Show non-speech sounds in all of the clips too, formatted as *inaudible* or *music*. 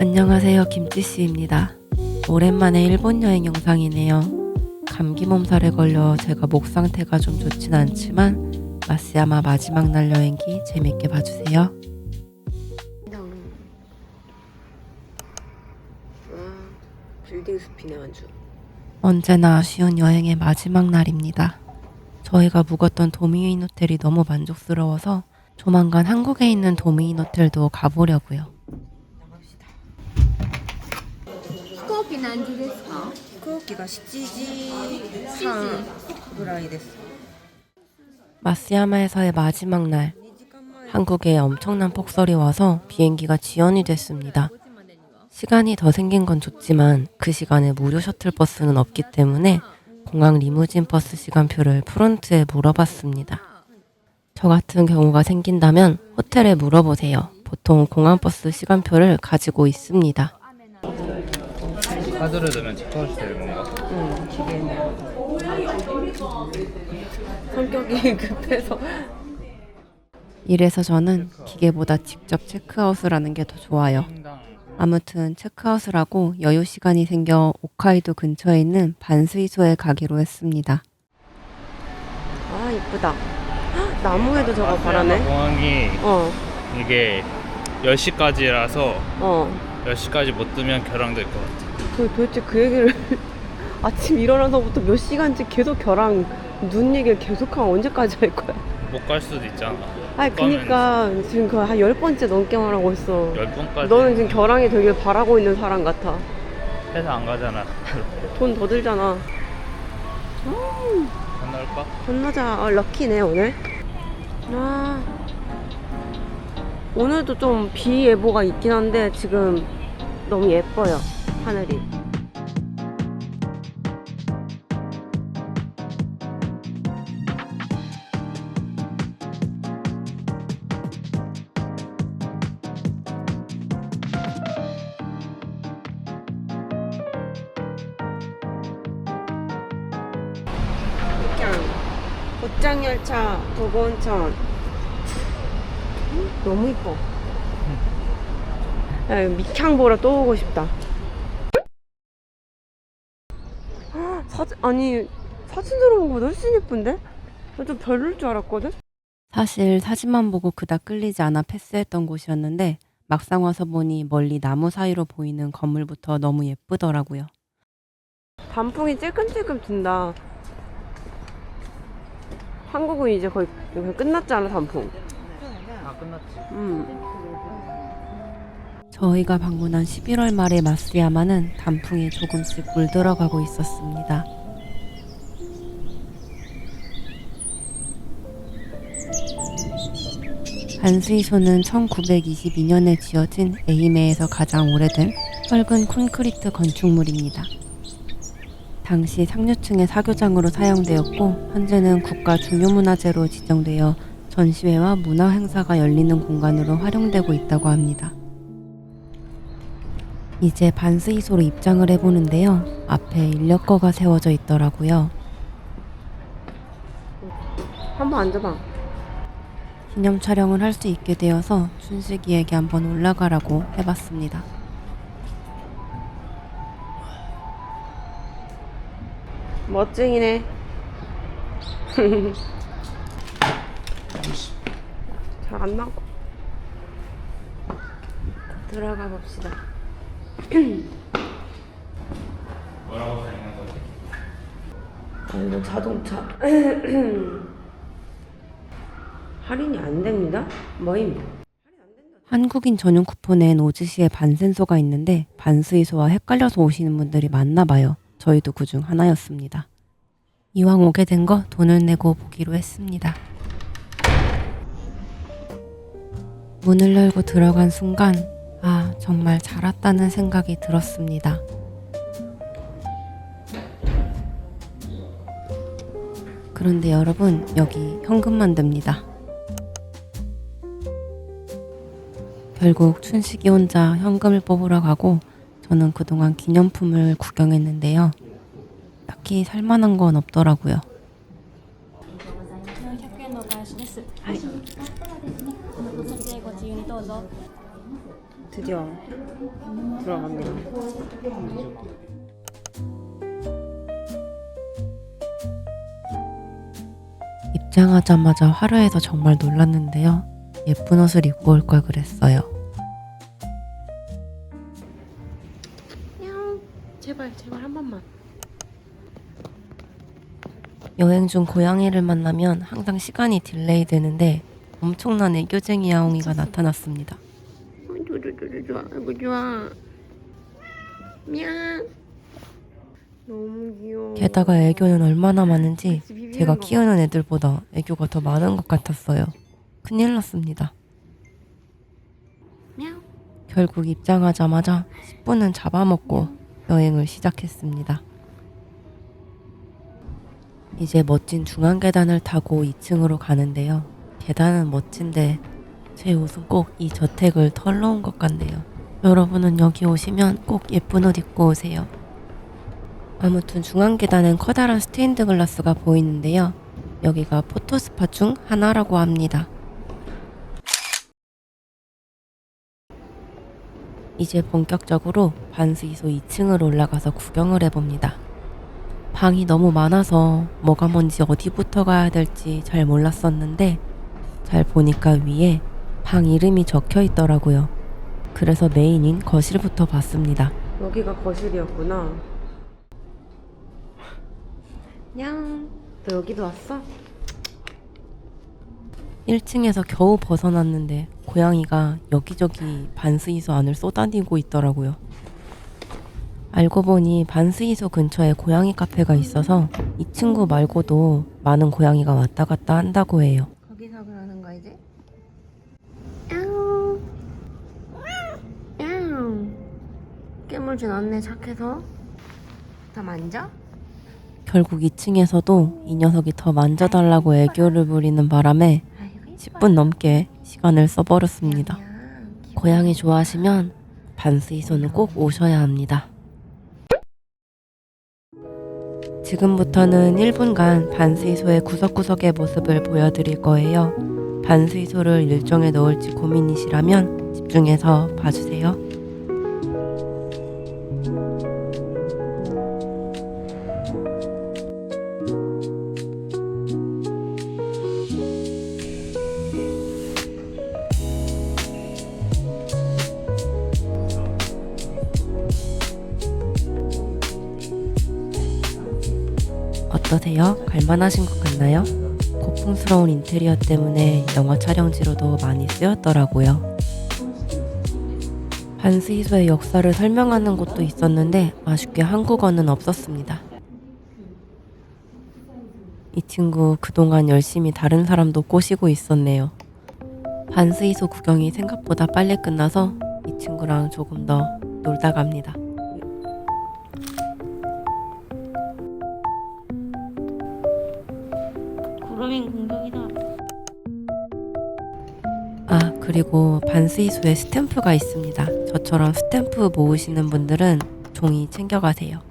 안녕하세요. 김지씨입니다. 오랜만에 일본 여행 영상이네요. 감기 몸살에 걸려 제가 목 상태가 좀 좋진 않지만 마스야마 마지막 날 여행기 재밌게 봐주세요. 빌딩 숲이네 아주. 언제나 아쉬운 여행의 마지막 날입니다. 저희가 묵었던 도미인 호텔이 너무 만족스러워서 조만간 한국에 있는 도미인 호텔도 가보려고요. 나갑시다. 飛行機何時ですか飛行機が7時半ぐらいです。 마스야마에서의 마지막 날 2時間前 한국에 엄청난 폭설이 와서 비행기가 지연이 됐습니다. 시간이 더 생긴 건 좋지만 그 시간에 무료 셔틀버스는 없기 때문에 공항 리무진 버스 시간표를 프론트에 물어봤습니다. 저 같은 경우가 생긴다면 호텔에 물어보세요. 보통 공항버스 시간표를 가지고 있습니다. 카드를 넣으면 체크아웃이 되는 건가? 응. 성격이 *laughs* 급해서 이래서 저는 기계보다 직접 체크아웃을 하는 게 더 좋아요. 아무튼 체크아웃을 하고 여유 시간이 생겨 홋카이도 근처에 있는 반스이소에 가기로 했습니다. 아 이쁘다. 헉, 나무에도 저거 바라네. 공항이 어, 이게 10시까지라서 어. 10시까지 못 뜨면 결항될 것 같아. 그 도대체 그 얘기를 *laughs* 아침 일어나서부터 몇 시간째 계속 겨랑 눈 얘기를 계속하면 언제까지 할 거야? 못 갈 수도 있잖아. 아니 그니까 지금 그 한 열 번째 넘게 말하고 있어. 10번까지 너는 지금 겨랑이 되길 바라고 있는 사람 같아. 회사 안 가잖아. *laughs* 돈 더 들잖아. 건널까? 건너자. 아, 럭키네 오늘. 아 오늘도 좀 비 예보가 있긴 한데 지금 너무 예뻐요 하늘이. 곧장 열차 도봉천 음, 너무 이뻐 야, 밑향 보러 또 오고 싶다 헉, 사진 아니 사진으로 본 거보다 훨씬 예쁜데? 나좀 별로일 줄 알았거든? 사실 사진만 보고 그닥 끌리지 않아 패스했던 곳이었는데 막상 와서 보니 멀리 나무 사이로 보이는 건물부터 너무 예쁘더라고요. 단풍이 찔끔찔끔 든다 한국은 이제 거의 거의 끝났잖아 단풍 다 끝났지. 음. 저희가 방문한 11월 말의 마스야마는 단풍이 조금씩 물들어가고 있었습니다. 반스이소는 1922년에 지어진 에이메에서 가장 오래된 헐근 콘크리트 건축물입니다. 당시 상류층의 사교장으로 사용되었고 현재는 국가 중요문화재로 지정되어 전시회와 문화 행사가 열리는 공간으로 활용되고 있다고 합니다. 이제 반스이소로 입장을 해보는데요. 앞에 인력거가 세워져 있더라고요. 한번 앉아봐 기념 촬영을 할 수 있게 되어서 춘식이에게 한번 올라가라고 해봤습니다. 멋쟁이네. 잘 안 나고. 들어가 봅시다. 뭐라고 생각한 거지? 아, 이거 자동차. *clears throat* 할인이 안 됩니다. 뭐임? 한국인 전용 쿠폰엔 오즈시의 반센소가 있는데 반스이소와 헷갈려서 오시는 분들이 많나 봐요. 저희도 그중 하나였습니다. 이왕 오게 된 거 돈을 내고 보기로 했습니다. 문을 열고 들어간 순간 아 정말 잘 왔다는 생각이 들었습니다. 그런데 여러분 여기 현금만 듭니다. 결국 춘식이 혼자 현금을 뽑으러 가고 저는 그동안 기념품을 구경했는데요. 딱히 살만한 건 없더라고요. 드디어 들어갑니다. 입장하자마자 화려해서 정말 놀랐는데요. 예쁜 옷을 입고 올 걸 그랬어요. 여행 중 고양이를 만나면 항상 시간이 딜레이 되는데 엄청난 애교쟁이 야옹이가 나타났습니다. 좋아 좋아 좋아 아이고 좋아. 미안. 너무 귀여워. 게다가 애교는 얼마나 많은지 제가 키우는 애들보다 애교가 더 많은 것 같았어요. 큰일 났습니다. 결국 입장하자마자 10분은 잡아먹고 여행을 시작했습니다. 이제 멋진 중앙 계단을 타고 2층으로 가는데요. 계단은 멋진데 제 옷은 꼭 이 저택을 털러 온 것 같네요. 여러분은 여기 오시면 꼭 예쁜 옷 입고 오세요. 아무튼 중앙 계단엔 커다란 스테인드 글라스가 보이는데요. 여기가 포토스팟 중 하나라고 합니다. 이제 본격적으로 반스이소 2층으로 올라가서 구경을 해봅니다. 방이 너무 많아서 뭐가 뭔지 어디부터 가야 될지 잘 몰랐었는데 잘 보니까 위에 방 이름이 적혀 있더라고요. 그래서 메인인 거실부터 봤습니다. 여기가 거실이었구나. 냥. 너 여기도 왔어? 1층에서 겨우 벗어났는데 고양이가 여기저기 반스이소 안을 쏘다니고 있더라고요. 알고 보니 반스이소 근처에 고양이 카페가 있어서 이 친구 말고도 많은 고양이가 왔다 갔다 한다고 해요. 거기서 그러는 거 이제? 야옹. 야옹. 깨물진 않네 착해서. 다 만져? 결국 2층에서도 이 녀석이 더 만져달라고 애교를 부리는 바람에 아이고 10분 넘게 시간을 써버렸습니다. 고양이 좋아하시면 반스이소는 꼭 오셔야 합니다. 지금부터는 1분간 반스이소의 구석구석의 모습을 보여드릴 거예요. 반스이소를 일정에 넣을지 고민이시라면 집중해서 봐주세요. 어떠세요? 갈만하신 것 같나요? 고풍스러운 인테리어 때문에 영화 촬영지로도 많이 쓰였더라고요. 반스이소의 역사를 설명하는 곳도 있었는데 아쉽게 한국어는 없었습니다. 이 친구 그동안 열심히 다른 사람도 꼬시고 있었네요. 반스이소 구경이 생각보다 빨리 끝나서 이 친구랑 조금 더 놀다 갑니다. 구름인 공격이다. 아, 그리고 반스이소에 스탬프가 있습니다. 저처럼 스탬프 모으시는 분들은 종이 챙겨가세요.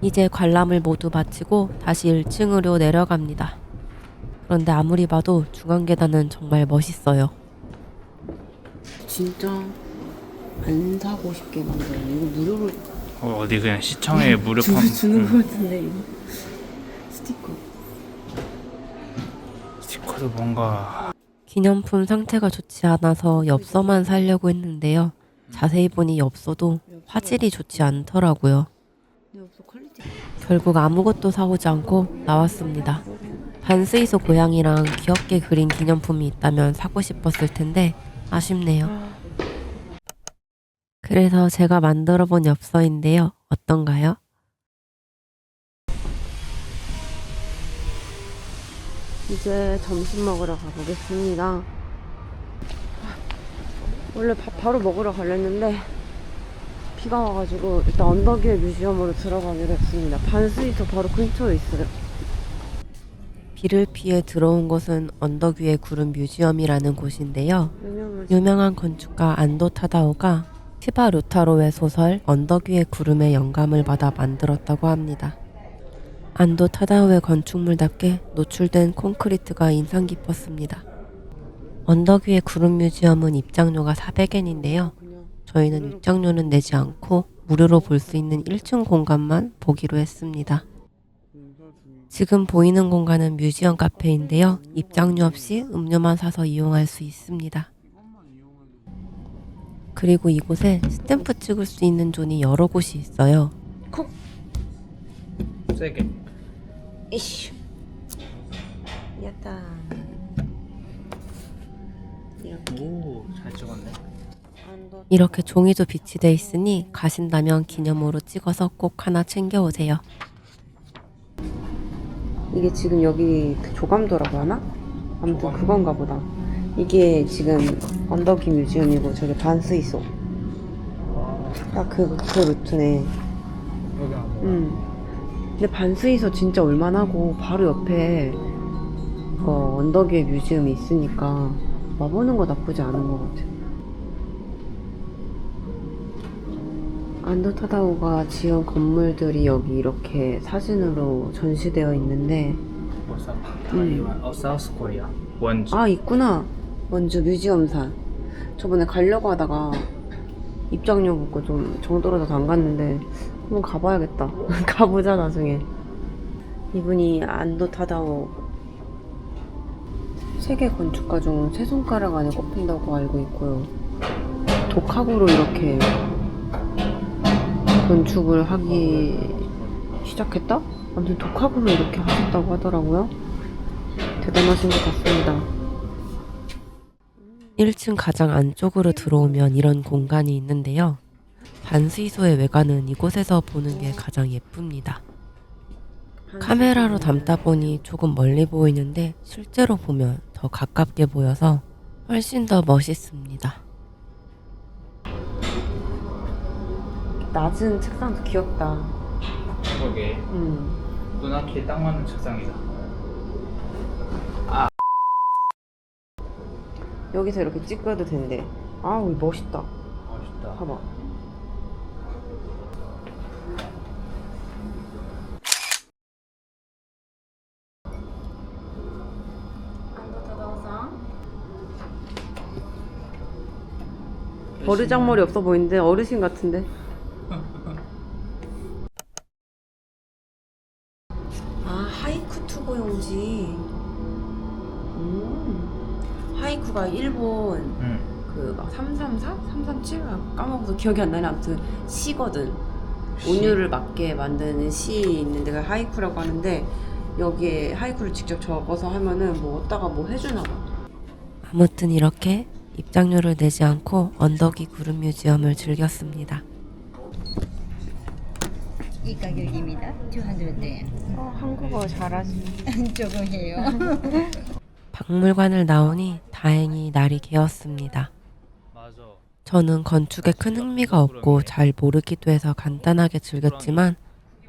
이제 관람을 모두 마치고 다시 1층으로 내려갑니다. 그런데 아무리 봐도 중앙 계단은 정말 멋있어요. 진짜 안 사고 싶게 만들어. 이거 무료로 어, 어디 그냥 시청에 무료 판 주, 주는 응. 거 같은데 이거 스티커. 스티커도 뭔가 기념품 상태가 좋지 않아서 엽서만 사려고 했는데요. 자세히 보니 엽서도 화질이 좋지 않더라고요. 결국 아무것도 사오지 않고 나왔습니다. 반스이소 고양이랑 귀엽게 그린 기념품이 있다면 사고 싶었을 텐데 아쉽네요. 그래서 제가 만들어 본 엽서인데요. 어떤가요? 이제 점심 먹으러 가보겠습니다. 원래 밥 바로 먹으러 가려는데 비가 와가지고 일단 언덕 위에 뮤지엄으로 들어가기로 했습니다. 반스이소 바로 근처에 있어요. 비를 피해 들어온 곳은 언덕 위의 구름 뮤지엄이라는 곳인데요. 유명한 건축가 안도 타다오가 티바 루타로의 소설 언덕 위의 구름에 영감을 받아 만들었다고 합니다. 안도 타다오의 건축물답게 노출된 콘크리트가 인상 깊었습니다. 언덕 위의 구름 뮤지엄은 입장료가 400엔인데요. 그냥 저희는 입장료는 내지 않고 무료로 볼 수 있는 1층 공간만 보기로 했습니다. 지금 보이는 공간은 뮤지엄 카페인데요. 입장료 없이 음료만 사서 이용할 수 있습니다. 그리고 이곳에 스탬프 찍을 수 있는 존이 여러 곳이 있어요. 세게. 이슈. 야다. 이렇게 오, 잘 찍었네. 이렇게 종이도 비치 돼 있으니 가신다면 기념으로 찍어서 꼭 하나 챙겨오세요. 이게 지금 여기 그 조감도라고 하나? 아무튼 그건가 보다. 이게 지금 언더기 뮤지엄이고 저기 반스이소. 딱 그, 그 루트네. 여기 안 보여. 음. 근데 반스이소 진짜 올만하고 바로 옆에 어, 언덕 위에 뮤지엄이 있으니까 와보는 거 나쁘지 않은 것 같아. 안도 타다오가 지은 건물들이 여기 이렇게 사진으로 전시되어 있는데 코리아. 원주. 아 있구나 원주 뮤지엄산 저번에 가려고 하다가 입장료 붙고 좀 정떨어져서 안 갔는데 한번 가봐야겠다. *laughs* 가보자 나중에. 이분이 안도 타다오. 세계 건축가 중 세 손가락 안에 꼽힌다고 알고 있고요. 독학으로 이렇게 건축을 하기 시작했다? 아무튼 독학으로 이렇게 하셨다고 하더라고요. 대단하신 것 같습니다. 1층 가장 안쪽으로 들어오면 이런 공간이 있는데요. 반수이소의 외관은 이곳에서 보는 게 가장 예쁩니다. 카메라로 담다 보니 조금 멀리 보이는데 실제로 보면 더 가깝게 보여서 훨씬 더 멋있습니다. 낮은 책상도 귀엽다. 그러게. 음. 눈앞에 딱 맞는 책상이다. 여기서 이렇게 찍어도 된대. 아우 멋있다. 멋있다. 봐봐. 버르장머리 없어 보이는데 어르신 같은데. 아 하이쿠 투고 용지. 음. 하이쿠가 일본 응. 그 막 334? 337? 까먹어서 기억이 안 나네 아무튼 시거든 온유를 맞게 만드는 시 있는 데가 하이쿠라고 하는데 여기에 하이쿠를 직접 적어서 하면은 뭐 어디다가 뭐 해주나 봐 아무튼 이렇게 입장료를 내지 않고 언덕이 구름 뮤지엄을 즐겼습니다. 이 가격입니다. 200엔. 어, 한국어 잘하지 조금 해요. 박물관을 나오니 다행히 날이 개었습니다. 맞아. 저는 건축에 큰 흥미가 없고 잘 모르기도 해서 간단하게 즐겼지만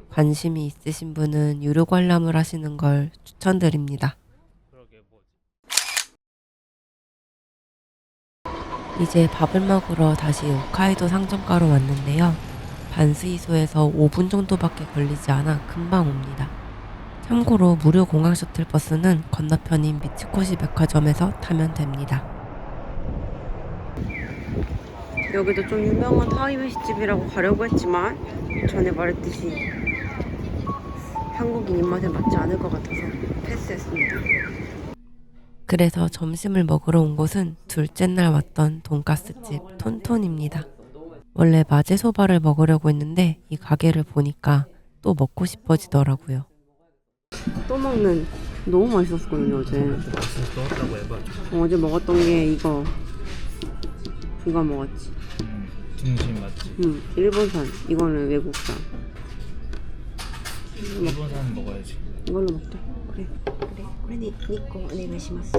관심이 있으신 분은 유료 관람을 하시는 걸 추천드립니다. 그러게 뭐지. 이제 밥을 먹으러 다시 홋카이도 상점가로 왔는데요. 반스이소에서 5분 정도밖에 걸리지 않아 금방 옵니다. 참고로 무료 공항 셔틀 버스는 건너편인 미츠코시 백화점에서 타면 됩니다. 여기도 좀 유명한 타이베시 집이라고 가려고 했지만 전에 말했듯이 한국인 입맛에 맞지 않을 것 같아서 패스했습니다 그래서 점심을 먹으러 온 곳은 둘째 날 왔던 돈가스집 톤톤입니다. 원래 마제소바를 먹으려고 했는데 이 가게를 보니까 또 먹고 싶어지더라고요. 또 먹는 너무 맛있었거든요 어제. 어, 어제 먹었던 게 이거 이거 먹었지 응. 등심 맞지. 응 일본산 이거는 외국산 일본산 먹어야지. 이걸로 먹자 그래 그래 그래 니, 니꺼 오네가시마스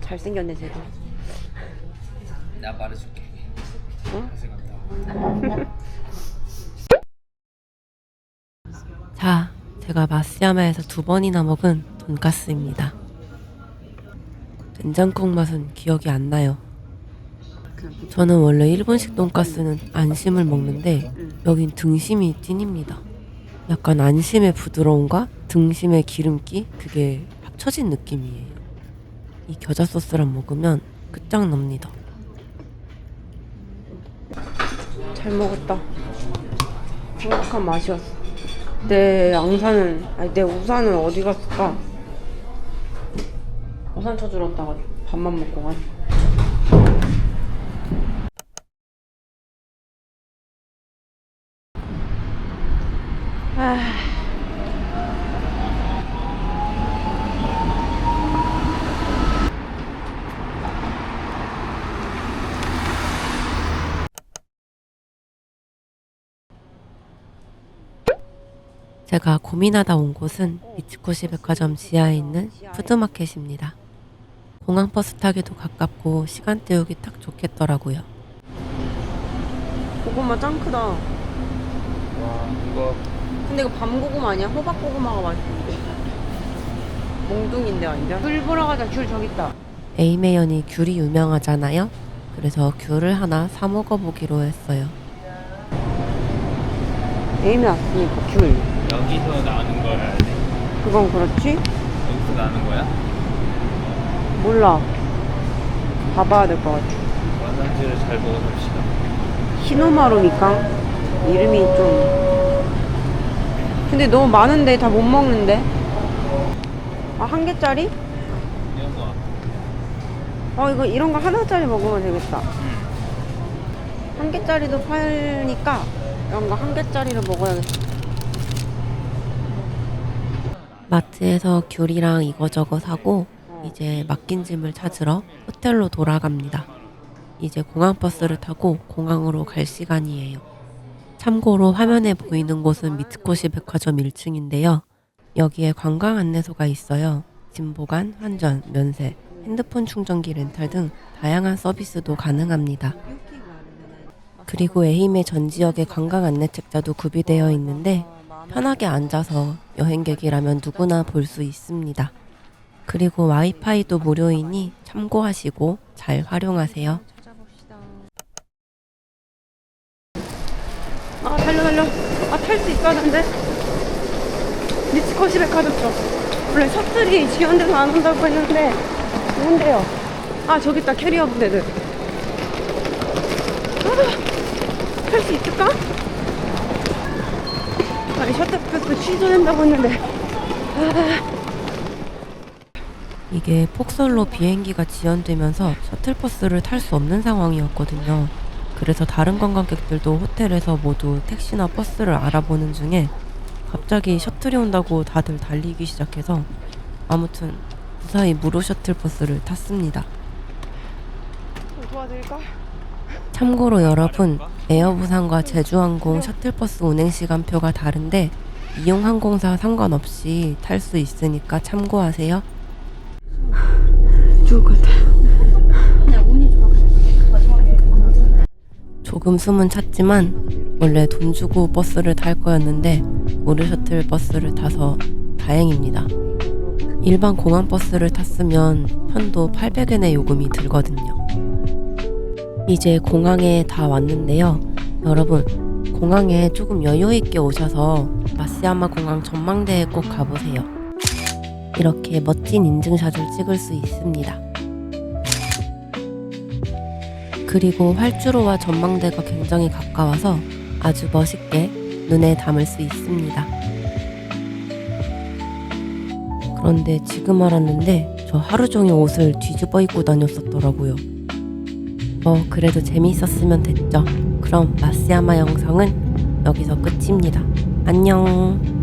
잘생겼네 쟤도 나 말해줄게. 어? 잘생겼다. 자, 제가 마스야마에서 두 번이나 먹은 돈가스입니다. 된장국 맛은 기억이 안 나요. 저는 원래 일본식 돈가스는 안심을 먹는데 응. 여긴 등심이 찐입니다. 약간 안심의 부드러움과 등심의 기름기 그게 합쳐진 느낌이에요. 이 겨자 소스랑 먹으면 끝장납니다. 잘 먹었다. 행복한 맛이었어. 내 양산은 아니 내 우산은 어디 갔을까? 우산 찾으러 왔다가 밥만 먹고 가. 제가 고민하다 온 곳은 미츠코시 백화점 지하에 있는 푸드마켓입니다. 공항 버스 타기도 가깝고 시간 때우기 딱 좋겠더라고요. 고구마 짱 크다. 와 이거 근데 이거 밤고구마 아니야? 호박 고구마가 맛있는데. *laughs* 몽둥인데 완전. 귤 보러 가자. 귤 저기 있다. 에이메연이 귤이 유명하잖아요. 그래서 귤을 하나 사 먹어보기로 했어요. 에임이 왔으니까 귤. 여기서 나는 거야 돼? 그건 그렇지? 여기서 나는 거야? 몰라. 봐봐야 될 것 같아. 와사지를 잘 보고 삽시다 히노마루니까 이름이 좀. 근데 너무 많은데 다 못 먹는데. 아 한 개짜리? 이런 거 어 이거 이런 거 하나짜리 먹으면 되겠다. 응. 한 개짜리도 팔니까 이런 거 한 개짜리를 먹어야겠다. 마트에서 귤이랑 이거저거 사고 이제 맡긴 짐을 찾으러 호텔로 돌아갑니다. 이제 공항 버스를 타고 공항으로 갈 시간이에요. 참고로 화면에 보이는 곳은 미츠코시 백화점 1층인데요. 여기에 관광 안내소가 있어요. 짐 보관, 환전, 면세, 핸드폰 충전기 렌탈 등 다양한 서비스도 가능합니다. 그리고 에힘의 전 지역에 관광 안내 책자도 구비되어 있는데 편하게 앉아서 여행객이라면 누구나 볼 수 있습니다. 그리고 와이파이도 무료이니 참고하시고 잘 활용하세요. 아 달려 달려. 아 탈 수 있었는데. 미츠코시 백화점 쪽. 원래 셔틀이 지원돼서 안 온다고 했는데 온대요. 아 저기 있다 캐리어 부대들. 아, 탈수 있을까? 아니 셔틀버스 취소된다고 했는데. 이게 폭설로 비행기가 지연되면서 셔틀버스를 탈 수 없는 상황이었거든요. 그래서 다른 관광객들도 호텔에서 모두 택시나 버스를 알아보는 중에 갑자기 셔틀이 온다고 다들 달리기 시작해서 아무튼 무사히 무료 셔틀버스를 탔습니다. 도와드릴까? 참고로 여러분, 에어부산과 제주항공 셔틀버스 운행 시간표가 다른데 이용 항공사 상관없이 탈 수 있으니까 참고하세요. 좋을 것 같아. 조금 숨은 찼지만 원래 돈 주고 버스를 탈 거였는데 무료 셔틀 버스를 타서 다행입니다. 일반 공항 버스를 탔으면 편도 800엔의 요금이 들거든요. 이제 공항에 다 왔는데요. 여러분, 공항에 조금 여유 있게 오셔서 마시야마 공항 전망대에 꼭 가보세요. 이렇게 멋진 인증샷을 찍을 수 있습니다. 그리고 활주로와 전망대가 굉장히 가까워서 아주 멋있게 눈에 담을 수 있습니다. 그런데 지금 알았는데 저 하루 종일 옷을 뒤집어 입고 다녔었더라고요. 뭐 그래도 재미있었으면 됐죠. 그럼 마시야마 영상은 여기서 끝입니다. 안녕.